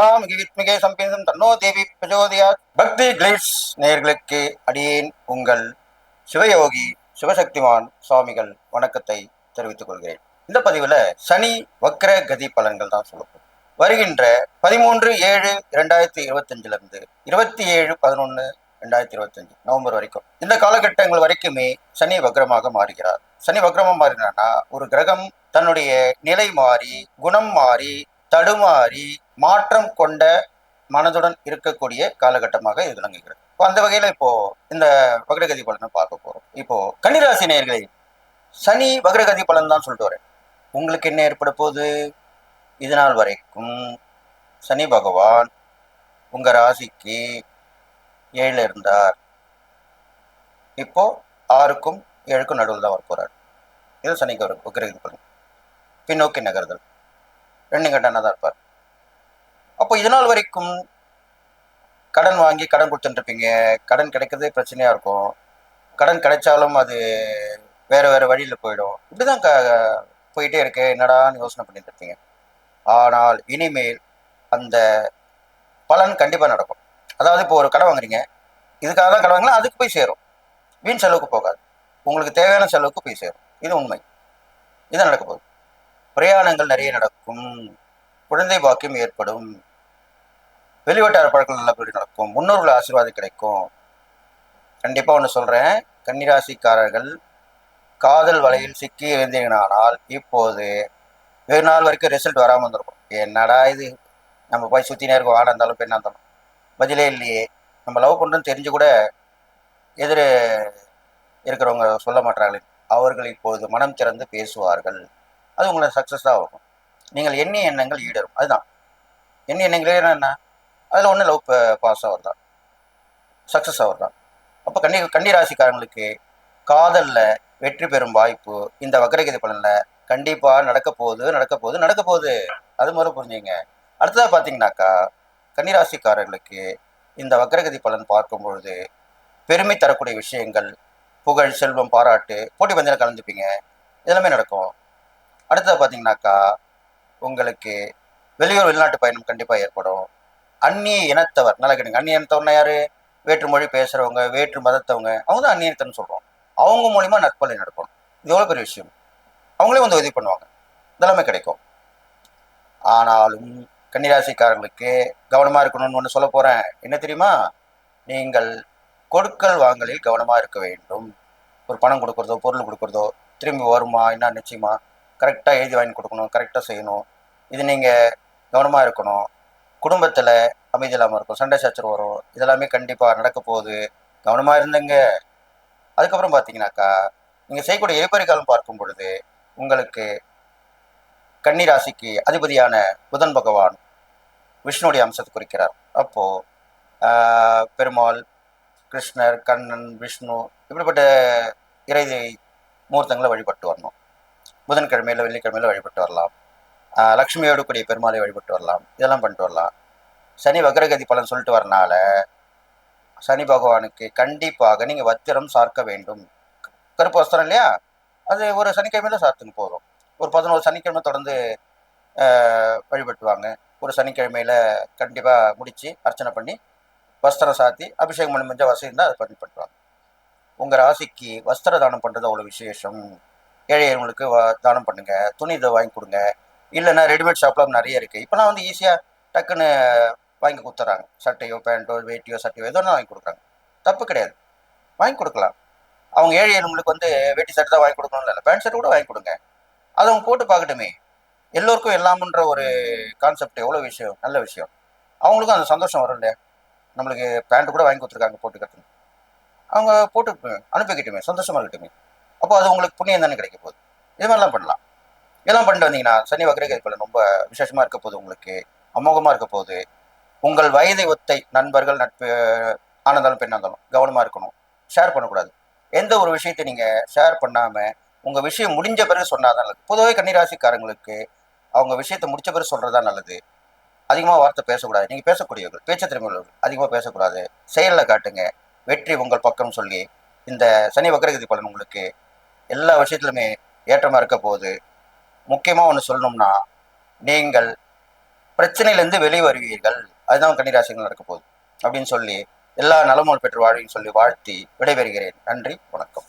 சகலாம் வித்மிகே சம்பேதம் தன்னோ தேவி பிரஜோதயா பக்தி கிளிட்ஸ் நேயர்களுக்கு அடியேன் உங்கள் சிவயோகி சிவசக்திமான் சுவாமிகள் வணக்கத்தை தெரிவித்துக் கொள்கிறேன். இந்த பதிவுல சனி வக்ர கதி பலன்கள் தான் சொல்லப்படும் வருகின்ற பதிமூன்று ஏழு இரண்டாயிரத்தி இருபத்தஞ்சுல இருந்து இருபத்தி ஏழு பதினொன்னு ரெண்டாயிரத்தி இருபத்தஞ்சு நவம்பர் வரைக்கும். இந்த காலகட்டங்கள் வரைக்குமே சனி வக்ரமாக மாறுகிறார். சனி வக்ரமாக மாறினா ஒரு கிரகம் தன்னுடைய நிலை மாறி குணம் மாறி தடுமாறி மாற்றம் கொண்ட மனதுடன் இருக்கக்கூடிய காலகட்டமாக இது விளங்குகிறது. இப்போ அந்த வகையில இப்போ இந்த வக்ரகதி பலனை பார்க்க போகிறோம் இப்போ கன்னிராசி நேர்களை சனி வக்ரகதி பலன் தான் சொல்லிட்டு வரேன். உங்களுக்கு என்ன ஏற்பட போகுது? இது நாள் வரைக்கும் சனி பகவான் உங்க ராசிக்கு ஏழில் இருந்தார். இப்போ ஆறுக்கும் ஏழுக்கும் நடுவில் தான் வரப்போறார். இது சனிக்கு வரும் வக்ரகதி பலன். பின்னோக்கி நகர்தல். ரெண்டு கட்டணா தான் இருப்பார். அப்போ இதனால் வரைக்கும் கடன் வாங்கி கடன் கொடுத்துட்டுருப்பீங்க. கடன் கிடைக்கிறதே பிரச்சனையாக இருக்கும். கடன் கிடைச்சாலும் அது வேறு வேறு வழியில் போயிடும். இப்படிதான் க போயிட்டே இருக்கு. என்னடான்னு யோசனை பண்ணிட்டு இருப்பீங்க ஆனால் இனிமேல் அந்த பலன் கண்டிப்பாக நடக்கும். அதாவது இப்போ ஒரு கடை வாங்குறீங்க. இதுக்காக தான் கடை வாங்கினா அதுக்கு போய் சேரும். வீண் செலவுக்கு போகாது. உங்களுக்கு தேவையான செலவுக்கு போய் சேரும். இது உண்மை. இதுதான் நடக்க போகுது. பிரயாணங்கள் நிறைய நடக்கும். குழந்தை பாக்கியம் ஏற்படும். வெளிவட்டார பழக்கம் நல்லபடி நடக்கும். முன்னோர்கள் ஆசீர்வாதம் கிடைக்கும். கண்டிப்பாக ஒன்று சொல்கிறேன் கன்னிராசிக்காரர்கள் காதல் வலையில் சிக்கி இருந்தீங்கனானால் இப்போது வெகு நாள் வரைக்கும் ரிசல்ட் வராமல் வந்திருக்கும் என்னடா இது? நம்ம போய் சுற்றினே இருக்கோம் ஆடா இருந்தாலும் பெண்ணாக இருந்தாலும். பதிலே இல்லையே. நம்ம லவ் பண்ணுறோன்னு தெரிஞ்சு கூட எதிர இருக்கிறவங்க சொல்ல மாட்டார்கள். அவர்கள் இப்போது மனம் திறந்து பேசுவார்கள். அது உங்களை சக்ஸஸாக ஆகும் நீங்கள் எண்ணிய எண்ணங்கள் ஈடரும் அதுதான். எண்ணி எண்ணங்களே என்ன? அதில் ஒன்றும் uh, லவ் பாஸ் ஆகிறது தான் சக்ஸஸ் ஆகிறது தான் அப்போ கன்னி கன்னி ராசிக்காரங்களுக்கு காதலில் வெற்றி பெறும் வாய்ப்பு இந்த வக்ரகதி பலனில் கண்டிப்பாக நடக்க போகுது நடக்க போகுது நடக்க போகுது. அது மாதிரி புரிஞ்சுங்க. அடுத்ததாக பார்த்தீங்கன்னாக்கா கன்னிராசிக்காரர்களுக்கு இந்த வக்கரகதி பலன் பார்க்கும் பொழுது பெருமை தரக்கூடிய விஷயங்கள் புகழ் செல்வம் பாராட்டு போட்டி பந்தயம் கலந்துப்பீங்க. இதெல்லாமே நடக்கும். அடுத்தது பார்த்தீங்கன்னாக்கா உங்களுக்கு வெளியூர் வெளிநாட்டு பயணம் கண்டிப்பாக ஏற்படும். அந்நிய இனத்தவர். நல்லா கேட்டுங்க. அந்நிய இனத்தவர்னா யாரு? வேற்று மொழி பேசுறவங்க வேற்று மதத்தவங்க. அவங்க தான் அந்நிய இனத்தன்னு சொல்றோம். அவங்க மூலியமா நட்பலை நடக்கணும் இது எவ்வளோ பெரிய விஷயம்? அவங்களே வந்து உதவி பண்ணுவாங்க. இதெல்லாமே கிடைக்கும். ஆனாலும் கன்னிராசிக்காரங்களுக்கு கவனமா இருக்கணும்னு ஒன்று சொல்ல போறேன். என்ன தெரியுமா? நீங்கள் கொடுக்கல் வாங்கலில் கவனமா இருக்க வேண்டும். ஒரு பணம் கொடுக்கறதோ பொருள் கொடுக்கறதோ திரும்பி வருமா? என்ன நிச்சயமா? கரெக்டாக எழுதி வாங்கி கொடுக்கணும் கரெக்டாக செய்யணும். இது நீங்கள் கவனமாக இருக்கணும். குடும்பத்தில் அமைதி இல்லாமல் இருக்கும் சண்டை சச்சரவு வரும் இதெல்லாமே கண்டிப்பாக நடக்க போகுது. கவனமாக இருந்தங்க. அதுக்கப்புறம் பார்த்தீங்கன்னாக்கா நீங்கள் செய்யக்கூடிய எரிபறி காலம் பார்க்கும் பொழுது உங்களுக்கு கன்னிராசிக்கு அதிபதியான புதன் பகவான் விஷ்ணுடைய அம்சத்தை குறிக்கிறார். அப்போது பெருமாள் கிருஷ்ணர் கண்ணன் விஷ்ணு இப்படிப்பட்ட இறை மூர்த்தங்களை வழிபட்டு வரணும். புதன்கிழமையில் வெள்ளிக்கிழமையில் வழிபட்டு வரலாம். லக்ஷ்மியோடு கூடிய பெருமாளை வழிபட்டு வரலாம். இதெல்லாம் பண்ணிட்டு வரலாம். சனி வக்ரகதி பலன் சொல்லிட்டு வரனால சனி பகவானுக்கு கண்டிப்பாக நீங்கள் வத்திரம் சார்க்க வேண்டும். கருப்பு வஸ்திரம் இல்லையா? அது ஒரு சனிக்கிழமையில சாத்துன்னு போதும். ஒரு பதினோரு சனிக்கிழமை தொடர்ந்து வழிபட்டுவாங்க. ஒரு சனிக்கிழமையில கண்டிப்பாக முடிச்சு அர்ச்சனை பண்ணி வஸ்திரம் சாத்தி அபிஷேகம் பண்ணி முடிஞ்ச வசதி இருந்தால் அதை பண்ணி பண்ணுவாங்க உங்கள் ராசிக்கு வஸ்திர தானம் பண்ணுறது அவ்வளோ விசேஷம். ஏழையவங்களுக்கு வ- தானம் பண்ணுங்க. துணி இதை வாங்கி கொடுங்க. இல்லைன்னா ரெடிமேட் ஷாப்லாம் நிறைய இருக்குது இப்போலாம் வந்து ஈஸியாக டக்குன்னு வாங்கி கொடுத்துட்றாங்க. சட்டையோ பேண்ட்டோ வேட்டியோ சட்டையோ எதோ ஒன்று வாங்கி கொடுக்குறாங்க. தப்பு கிடையாது. வாங்கி கொடுக்கலாம். அவங்க ஏழை எலும்புகளுக்கு வந்து வேட்டி சட்டை தான் வாங்கி கொடுக்கணும்னு இல்லை பேண்ட் ஷர்ட் கூட வாங்கி கொடுங்க. அதை அவங்க போட்டு பார்க்கட்டுமே. எல்லோருக்கும் எல்லாமுன்ற ஒரு கான்செப்ட் எவ்வளோ விஷயம்? நல்ல விஷயம். அவங்களுக்கும் அந்த சந்தோஷம் வரும் இல்லையா நம்மளுக்கு பேண்ட் கூட வாங்கி கொடுத்துருக்காங்க போட்டுக்கிறதுக்கு. அவங்க போட்டு அனுப்பிக்கிட்டுமே. சந்தோஷமாக இருக்கட்டுமே. அப்போ அது உங்களுக்கு புண்ணியம் தானே கிடைக்க போகுது. இது மாதிரிலாம் பண்ணலாம். இதெல்லாம் பண்ணிட்டு வந்தீங்கன்னா சனி வக்ரகதி ரொம்ப விசேஷமாக இருக்க போகுது உங்களுக்கு. அமோகமாக இருக்க போகுது. உங்கள் வயதை ஒத்தை நண்பர்கள் நட்பு ஆனந்தாலும் பெண்ணாந்தாலும் கவனமாக இருக்கணும். ஷேர் பண்ணக்கூடாது. எந்த ஒரு விஷயத்தை நீங்கள் ஷேர் பண்ணாமல் உங்கள் விஷயம் முடிஞ்ச பிறகு சொன்னாதான் நல்லது. பொதுவாக கன்னிராசிக்காரங்களுக்கு அவங்க விஷயத்தை முடிச்ச பிறகு சொல்கிறது தான் நல்லது. அதிகமாக வார்த்தை பேசக்கூடாது. நீங்கள் பேசக்கூடியவர்கள் பேச்ச திறமை அதிகமாக பேசக்கூடாது. செயலில் காட்டுங்க. வெற்றி உங்கள் பக்கம் சொல்லி இந்த சனி வக்ரகதி பலன் உங்களுக்கு எல்லா விஷயத்துலையுமே ஏற்றமாக இருக்க போகுது. முக்கியமா ஒன்று சொல்லணும்னா நீங்கள் பிரச்சனையிலேருந்து வெளியே வருவீர்கள் அதுதான் கன்னிராசிகள் நடக்க போகுது. அப்படின்னு சொல்லி எல்லா நலமும் பெற்று வாழ்வின்னு சொல்லி வாழ்த்தி விடைபெறுகிறேன். நன்றி வணக்கம்.